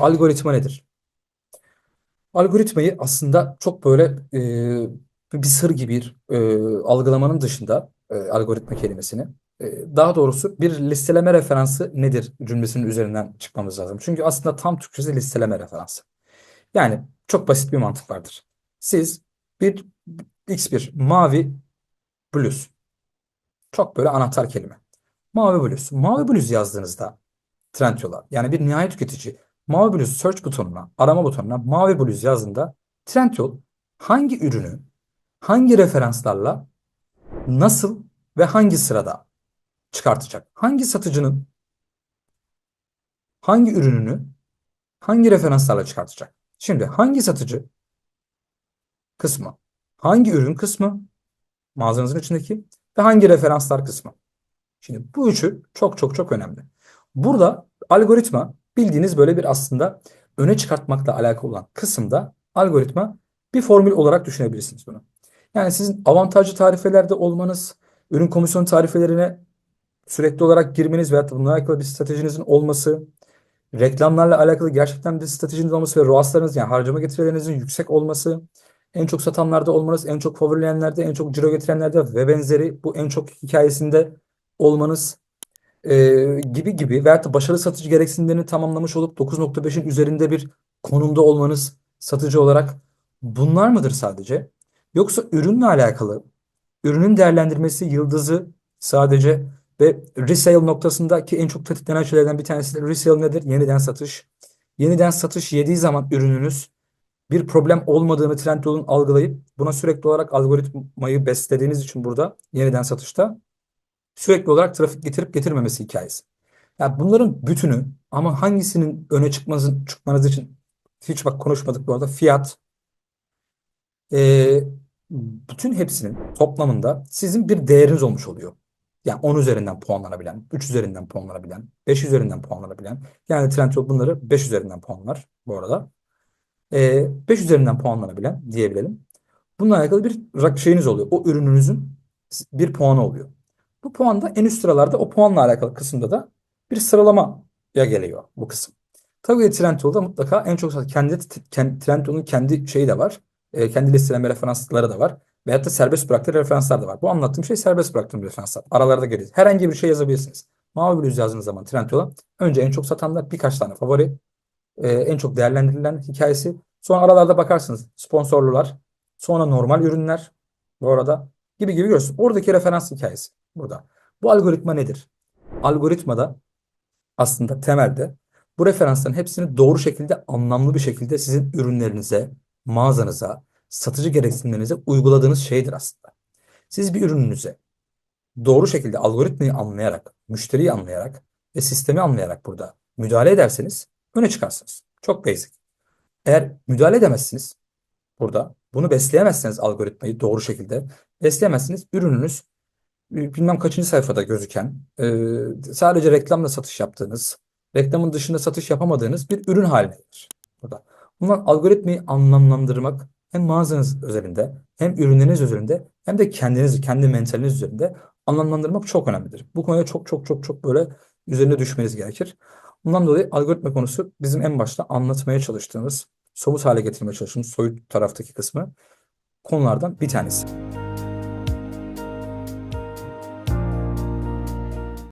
Algoritma nedir? Algoritmayı aslında çok böyle e, bir sır gibi e, algılamanın dışında e, algoritma kelimesini e, daha doğrusu bir listeleme referansı nedir cümlesinin üzerinden çıkmamız lazım. Çünkü aslında tam Türkçesi listeleme referansı. Yani çok basit bir mantık vardır. Siz bir X1 mavi bluz çok böyle anahtar kelime. Mavi bluz. Mavi bluz yazdığınızda Trendyol'a yani bir nihayet tüketici mavi bluz search butonuna, arama butonuna mavi bluz yazdığında Trendyol hangi ürünü hangi referanslarla nasıl ve hangi sırada çıkartacak? Hangi satıcının hangi ürününü hangi referanslarla çıkartacak? Şimdi hangi satıcı kısmı, hangi ürün kısmı mağazanızın içindeki ve hangi referanslar kısmı. Şimdi bu üçü çok çok çok önemli. Burada algoritma bildiğiniz böyle bir aslında öne çıkartmakla alakalı olan kısımda algoritma bir formül olarak düşünebilirsiniz bunu. Yani sizin avantajlı tarifelerde olmanız, ürün komisyon tarifelerine sürekli olarak girmeniz veya bununla alakalı bir stratejinizin olması, reklamlarla alakalı gerçekten bir stratejiniz olması ve ROAS'larınız yani harcama getirilerinizin yüksek olması, en çok satanlarda olmanız, en çok favorileyenlerde, en çok ciro getirenlerde ve benzeri bu en çok hikayesinde olmanız e, gibi gibi veyahut da başarılı satıcı gereksinimlerini tamamlamış olup 9.5'in üzerinde bir konumda olmanız satıcı olarak bunlar mıdır sadece? Yoksa ürünle alakalı ürünün değerlendirmesi yıldızı sadece ve resale noktasındaki en çok tetiklenen şeylerden bir tanesi de resale nedir? Yeniden satış. Yeniden satış yediği zaman ürününüz bir problem olmadığını Trendyol'un algılayıp buna sürekli olarak algoritmayı beslediğiniz için burada yeniden satışta sürekli olarak trafik getirip getirmemesi hikayesi. Yani bunların bütünü ama hangisinin öne çıkmanız, çıkmanız için hiç bak konuşmadık bu arada fiyat e, bütün hepsinin toplamında sizin bir değeriniz olmuş oluyor. Yani 10 üzerinden puanlanabilen, 3 üzerinden puanlanabilen, 5 üzerinden puanlanabilen. Yani Trendyol bunları 5 üzerinden puanlar bu arada. E, 5 üzerinden puanlanabilen diyebilelim. Bununla alakalı bir şeyiniz oluyor. O ürününüzün bir puanı oluyor. Bu puan da en üst sıralarda o puanla alakalı kısımda da bir sıralamaya geliyor bu kısım. Tabii Trendyol'da mutlaka en çok kendi, kendi Trendyol'un kendi şeyi de var. E, kendi listeleme referansları da var. Veyahut da serbest bıraktığı referanslar da var. Bu anlattığım şey serbest bıraktığım referanslar. Aralarda geliyor. Herhangi bir şey yazabilirsiniz. Mavi bluz yazdığınız zaman Trendyol'a önce en çok satanlar birkaç tane favori, e, en çok değerlendirilen hikayesi. Sonra aralarda bakarsınız sponsorlular, sonra normal ürünler bu arada gibi gibi görüyorsunuz. Oradaki referans hikayesi burada. Bu algoritma nedir? Algoritmada aslında temelde bu referansların hepsini doğru şekilde anlamlı bir şekilde sizin ürünlerinize, mağazanıza, satıcı gereksinimlerinize uyguladığınız şeydir aslında. Siz bir ürününüze doğru şekilde algoritmayı anlayarak, müşteriyi anlayarak ve sistemi anlayarak burada müdahale ederseniz öne çıkarsınız. Çok basic. Eğer müdahale edemezsiniz burada, bunu besleyemezseniz algoritmayı doğru şekilde besleyemezsiniz. Ürününüz bilmem kaçıncı sayfada gözüken, e, sadece reklamla satış yaptığınız, reklamın dışında satış yapamadığınız bir ürün haline gelir. Burada. Bunlar algoritmayı anlamlandırmak hem mağazanız üzerinde, hem ürünleriniz üzerinde, hem de kendiniz, kendi mentaliniz üzerinde anlamlandırmak çok önemlidir. Bu konuda çok çok çok çok böyle üzerine düşmeniz gerekir. Bundan dolayı algoritma konusu bizim en başta anlatmaya çalıştığımız, somut hale getirmeye çalıştığımız soyut taraftaki kısmı konulardan bir tanesi.